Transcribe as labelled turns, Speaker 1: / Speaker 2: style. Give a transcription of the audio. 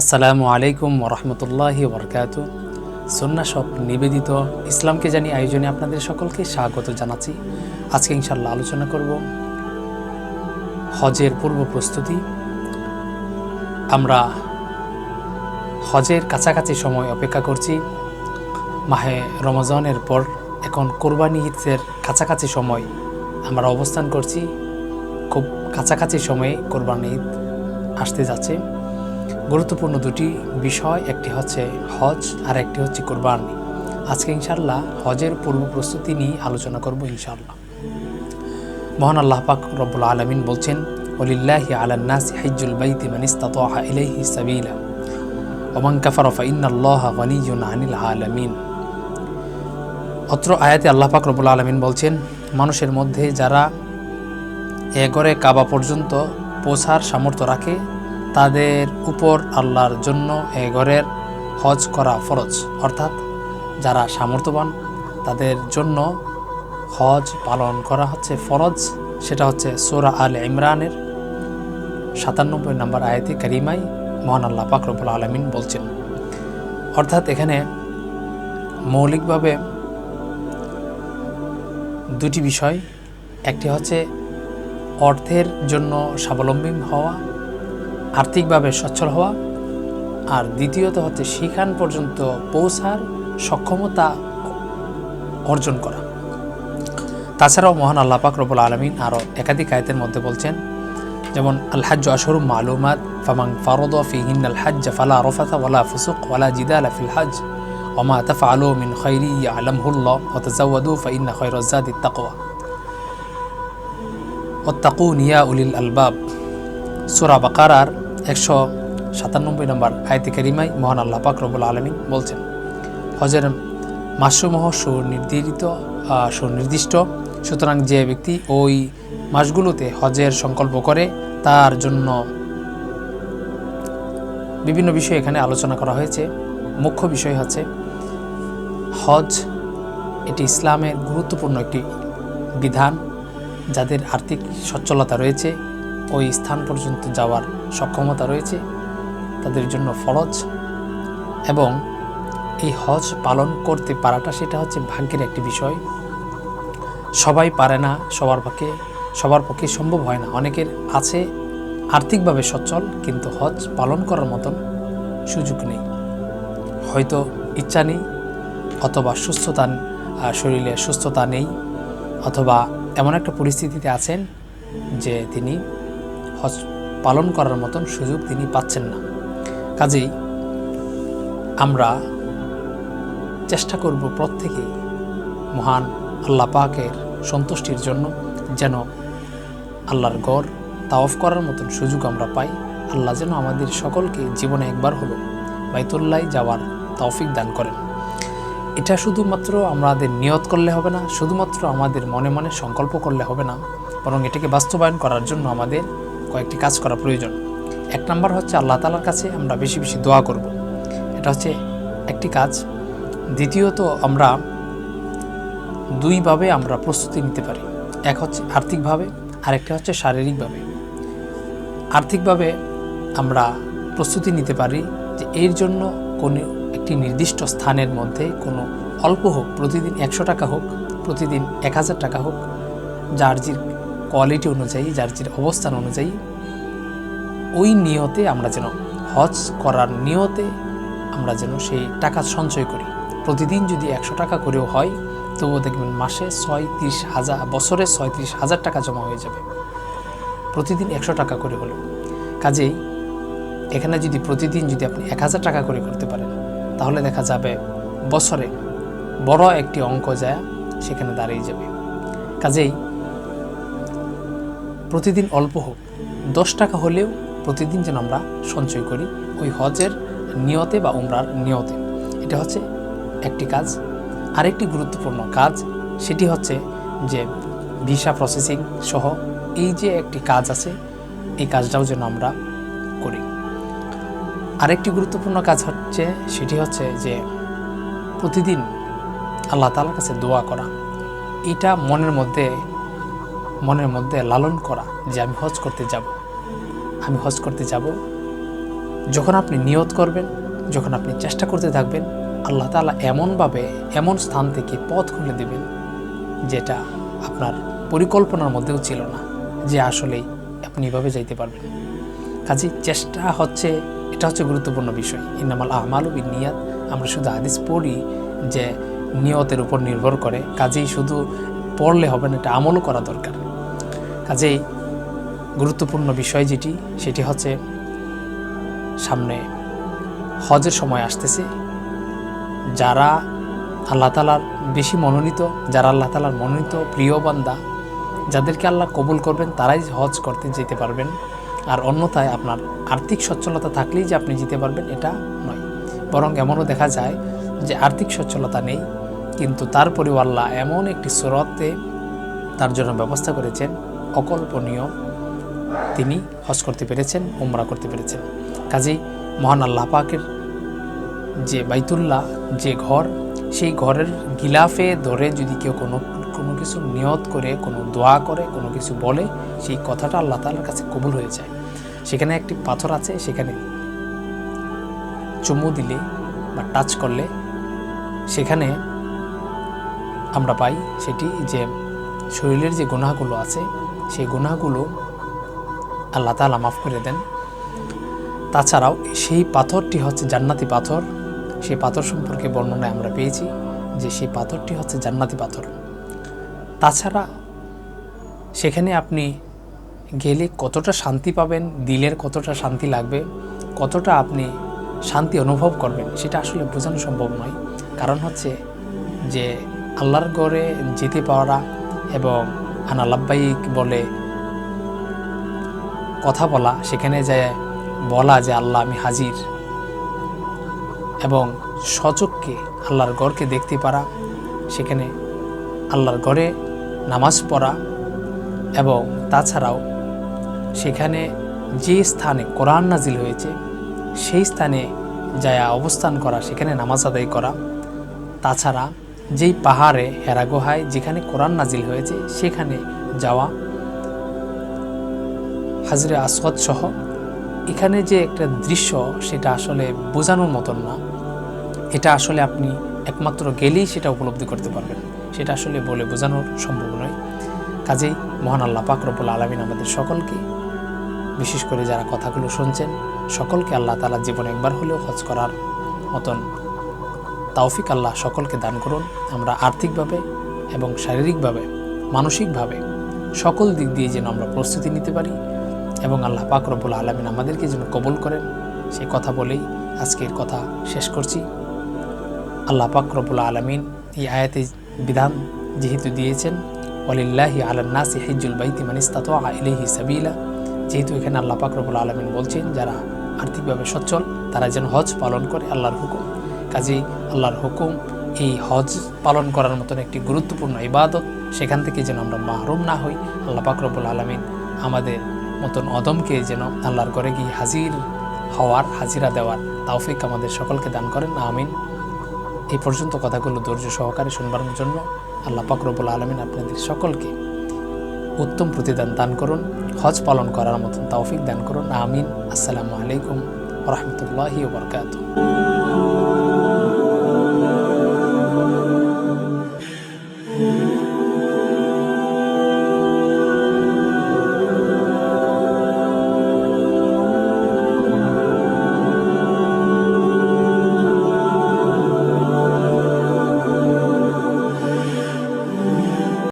Speaker 1: আসসালামু আলাইকুম ওরহমতুল্লাহি বরকাত সন্না সব নিবেদিত ইসলামকে জানি আয়োজনে আপনাদের সকলকে স্বাগত জানাচ্ছি। আজকে ইনশাল্লাহ আলোচনা করব হজের পূর্ব প্রস্তুতি। আমরা হজের কাছাকাছি সময় অপেক্ষা করছি। মাহে রমজানের পর এখন কোরবানি ঈদের কাছাকাছি সময় আমরা অবস্থান করছি। খুব কাছাকাছি সময়ে কোরবানি ঈদ আসতে যাচ্ছে। গুরুত্বপূর্ণ দুটি বিষয়, একটি হচ্ছে হজ আর একটি হচ্ছে কোরবানি। আজকে ইনশাল্লাহ হজের পূর্ব প্রস্তুতি নিয়ে আলোচনা করব ইনশাল্লাহ মহান আল্লাহ পাক রব্বুল আলমিন বলছেন, ওলিল্লাহি আলান্নাস হাইজুল বাইতি মানিস্তাতহা ইলাইহি সাবিলা ওমান কাফার ফাইন্নাল্লাহ গনিয়ুন আনিল আলামিন। অত্র আয়াতে আল্লাহ পাক রব্বুল আলমিন বলছেন, মানুষের মধ্যে যারা এ ঘরে কাবা পর্যন্ত পৌঁছার সামর্থ্য রাখে তাদের উপর আল্লাহর জন্য এ ঘরের হজ করা ফরজ। অর্থাৎ যারা সামর্থ্যবান, তাদের জন্য হজ পালন করা হচ্ছে ফরজ। সেটা হচ্ছে সোরা আল ইমরানের সাতানব্বই নম্বর আয়াতি কারিমাই মহান আল্লাহ পাকরবুল আলমিন বলছেন। অর্থাৎ এখানে মৌলিকভাবে দুটি বিষয়। একটি হচ্ছে অর্থের জন্য স্বাবলম্বী হওয়া আর্থিকভাবে সচ্ছল হওয়া আর দ্বিতীয়ত হচ্ছে সেখান পর্যন্ত পৌঁছার সক্ষমতা অর্জন করা। তাছাড়াও মহান আল্লাহ পাক রবুল আলমিন আরও একাধিক আয়তের মধ্যে বলছেন, যেমন আলহাজ আশরুম মালুমাত ফামাং ফারদ ফিহিন আল হাজ ফালা রফাতা ওয়ালা ফুসুক ওয়ালা জিদাল ফিল হাজ ওমা তাফআলু মিন খৈরি আলমহুল্লাহ ওয়া তাজাওয়াদু ফাইন্না খৈরাজ জাদি তাকওয়া ওত্তাকু নিয়া উলিল আলবাব। সুরা বাকারার একশো সাতানব্বই নম্বর আয়তি কারিমাই মহান আল্লাহ পাক রবুল আলমী বলছেন, হজের মাসসমূহ সুনির্ধারিত সুনির্দিষ্ট। সুতরাং যে ব্যক্তি ওই মাসগুলোতে হজের সংকল্প করে, তার জন্য বিভিন্ন বিষয় এখানে আলোচনা করা হয়েছে। মুখ্য বিষয় হচ্ছে, হজ এটি ইসলামের গুরুত্বপূর্ণ একটি বিধান, যাদের আর্থিক সচ্ছলতা রয়েছে। ওই স্থান পর্যন্ত যাওয়ার সক্ষমতা রয়েছে, তাদের জন্য ফরজ। এবং এই হজ পালন করতে পারাটা সেটা হচ্ছে ভাগ্যের একটি বিষয়। সবাই পারে না, সবার পক্ষে সবার পক্ষে সম্ভব হয় না। অনেকের আছে আর্থিকভাবে সচ্ছল, কিন্তু হজ পালন করার মতন সুযোগ নেই। হয়তো ইচ্ছা নেই, অথবা সুস্থতা শরীরে সুস্থতা নেই, অথবা এমন একটা পরিস্থিতিতে আছেন যে তিনি হজ পালন করার মতন সুযোগ তিনি পাচ্ছেন না। কাজেই আমরা চেষ্টা করব প্রত্যেকেই মহান আল্লাহ পাকের সন্তুষ্টির জন্য যেন আল্লাহর গড় তাওফ করার মতন সুযোগ আমরা পাই। আল্লাহ যেন আমাদের সকলকে জীবনে একবার হলো বাইতুল্লাহ যাওয়ার তৌফিক দান করেন। এটা শুধুমাত্র আমাদের নিয়ত করলে হবে না, শুধুমাত্র আমাদের মনে মনে সংকল্প করলে হবে না, বরং এটাকে বাস্তবায়ন করার জন্য আমাদের কয়েকটি কাজ করা প্রয়োজন। এক নম্বর হচ্ছে আল্লাহ তালার কাছে আমরা বেশি বেশি দোয়া করব। এটা হচ্ছে একটি কাজ। দ্বিতীয়ত আমরা দুইভাবে আমরা প্রস্তুতি নিতে পারি। এক হচ্ছে আর্থিকভাবে, আরেকটা হচ্ছে শারীরিকভাবে। আর্থিকভাবে আমরা প্রস্তুতি নিতে পারি যে এর জন্য কোনো একটি নির্দিষ্ট স্থানের মধ্যে কোনো অল্প হোক, প্রতিদিন একশো টাকা হোক, প্রতিদিন এক হাজার টাকা হোক, যার কোয়ালিটি অনুযায়ী, যার যে অবস্থান অনুযায়ী, ওই নিয়তে আমরা যেন হজ করার নিয়তে আমরা যেন সেই টাকা সঞ্চয় করি। প্রতিদিন যদি একশো টাকা করেও হয়, তবুও দেখবেন মাসে ছয় ছয়ত্রিশ হাজার, বছরে ছয় ছয়ত্রিশ হাজার টাকা জমা হয়ে যাবে। প্রতিদিন একশো টাকা করে হলো। কাজেই এখানে যদি প্রতিদিন যদি আপনি এক হাজার টাকা করে করতে পারেন, তাহলে দেখা যাবে বছরে বড় একটি অঙ্ক যায়, সেখানে দাঁড়িয়ে যাবে। কাজেই প্রতিদিন অল্প হোক, দশ টাকা হলেও প্রতিদিন যেন আমরা সঞ্চয় করি ওই হজের নিয়তে বা উমরার নিয়তে। এটা হচ্ছে একটি কাজ। আরেকটি গুরুত্বপূর্ণ কাজ, সেটি হচ্ছে যে ভিসা প্রসেসিং সহ এই যে একটি কাজ আছে, এই কাজটাও যেন আমরা করি। আরেকটি গুরুত্বপূর্ণ কাজ হচ্ছে, সেটি হচ্ছে যে প্রতিদিন আল্লাহ তালার কাছে দোয়া করা। এটা মনের মধ্যে মনের মধ্যে লালন করা যে আমি হজ করতে যাব। আমি হজ করতে যাব। যখন আপনি নিয়ত করবেন, যখন আপনি চেষ্টা করতে থাকবেন, আল্লাহ তাআলা এমনভাবে এমন স্থান থেকে পথ খুলে দেবেন যেটা আপনার পরিকল্পনার মধ্যেও ছিল না যে আসলেই আপনি এভাবে যাইতে পারবেন। কাজে, চেষ্টা হচ্ছে, এটা হচ্ছে গুরুত্বপূর্ণ বিষয়। ইনামাল আমালু বিন নিয়াত আমরা শুধু হাদিস পড়ি যে নিয়তের উপর নির্ভর করে। কাজেই শুধু পড়লে হবে না, এটা আমলও করা দরকার। কাজেই গুরুত্বপূর্ণ বিষয় যেটি, সেটি হচ্ছে সামনে হজের সময় আসতেছে। যারা আল্লাহ তালার বেশি মনোনীত, যারা আল্লাহ তালার মনোনীত, প্রিয় বান্দা, যাদেরকে আল্লাহ কবুল করবেন, তারাই হজ করতে যেতে পারবেন। আর অন্যথায় আপনার আর্থিক সচ্ছলতা থাকলেই যে আপনি যেতে পারবেন, এটা নয়। বরং এমনও দেখা যায় যে আর্থিক সচ্ছলতা নেই, কিন্তু তারপরেও আল্লাহ এমন একটি সুরতে তার জন্য ব্যবস্থা করেছেন অকল্পনীয়। তিনি হজ করতে পেরেছেন, উমরা করতে পেরেছেন। কাজেই মহান আল্লাহ পাকের যে বাইতুল্লাহ, যে ঘর, সেই ঘরের গিলাফে ধরে যদি কেউ কোনো কোনো কিছু নিয়ত করে, কোনো দোয়া করে, কোনো কিছু বলে, সেই কথাটা আল্লাহ তালার কাছে কবুল হয়ে যায়। সেখানে একটি পাথর আছে, সেখানে চুমু দিলে বা টাচ করলে সেখানে আমরা পাই সেটি যে শরীরের যে গুণাগুলো আছে সেই গুনাহগুলো আল্লাহ তালা মাফ করে দেন। তাছাড়াও সেই পাথরটি হচ্ছে জান্নাতি পাথর। সেই পাথর সম্পর্কে বর্ণনায় আমরা পেয়েছি যে সেই পাথরটি হচ্ছে জান্নাতি পাথর। তাছাড়া সেখানে আপনি গেলে কতটা শান্তি পাবেন, দিলের কতটা শান্তি লাগবে, কতটা আপনি শান্তি অনুভব করবেন, সেটা আসলে বোঝানো সম্ভব নয়। কারণ হচ্ছে যে আল্লাহর গড়ে যেতে পারা এবং আনালাব্বাইক বলে কথা বলা, সেখানে যে বলা যে আল্লাহ আমি হাজির। এবং সচককে আল্লাহর গড়কে দেখতে পারা, সেখানে আল্লাহর গড়ে নামাজ পড়া এবং তাছাড়াও সেখানে যে স্থানে কোরআন নাজিল হয়েছে, সেই স্থানে যায় অবস্থান করা, সেখানে নামাজ আদায় করা, তাছাড়া যেই পাহাড়ে হেরা গুহায় যেখানে কোরআন নাজিল হয়েছে, সেখানে যাওয়া, হাজরে আসওয়াদ সহ, এখানে যে একটা দৃশ্য, সেটা আসলে বোঝানোর মতন না। এটা আসলে আপনি একমাত্র গেলেই সেটা উপলব্ধি করতে পারবেন। সেটা আসলে বলে বোঝানোর সম্ভব নয়। কাজেই মহান আল্লাহ পাক রব্বুল আলমিন আমাদের সকলকে, বিশেষ করে যারা কথাগুলো শুনছেন, সকলকে আল্লাহ তালা জীবনে একবার হলেও হজ করার মতন তাওফিক আল্লাহ সকলকে দান করুন। আমরা আর্থিকভাবে এবং শারীরিকভাবে, মানসিকভাবে সকল দিক দিয়ে যেন আমরা প্রস্তুতি নিতে পারি এবং আল্লাহ পাক রব্বুল আলমিন আমাদেরকে যেন কবল করেন। সেই কথা বলেই আজকের কথা শেষ করছি। আল্লাহ পাক রব্বুল আলমিন এই আয়াতে বিধান যেহেতু দিয়েছেন ওলিল্লাহি আলান্নাসি হিজুল বাইতি মানিস্তাত ইলাইহি সাবিলা। যেহেতু এখানে আল্লাহ পাক রব্বুল আলমিন বলছেন, যারা আর্থিকভাবে সচ্ছল, তারা যেন হজ পালন করে আল্লাহর হুকুম। কাজেই আল্লাহর হুকুম, এই হজ পালন করার মতন একটি গুরুত্বপূর্ণ ইবাদত, সেখান থেকে যেন আমরা মাহরুম না হই। আল্লাহ পাক রব্বুল আলমিন আমাদের মতন অদমকে যেন আল্লাহর ঘরে গিয়ে হাজির হওয়ার, হাজিরা দেওয়ার তাওফিক আমাদের সকলকে দান করেন। আমিন। এই পর্যন্ত কথাগুলো ধৈর্য সহকারে শুনবার জন্য আল্লাহ পাকরবুল আলমিন আপনাদের সকলকে উত্তম প্রতিদান দান করুন, হজ পালন করার মতন তৌফিক দান করুন। আমিন। আসসালামু আলাইকুম রহমতুল্লাহি বরকাত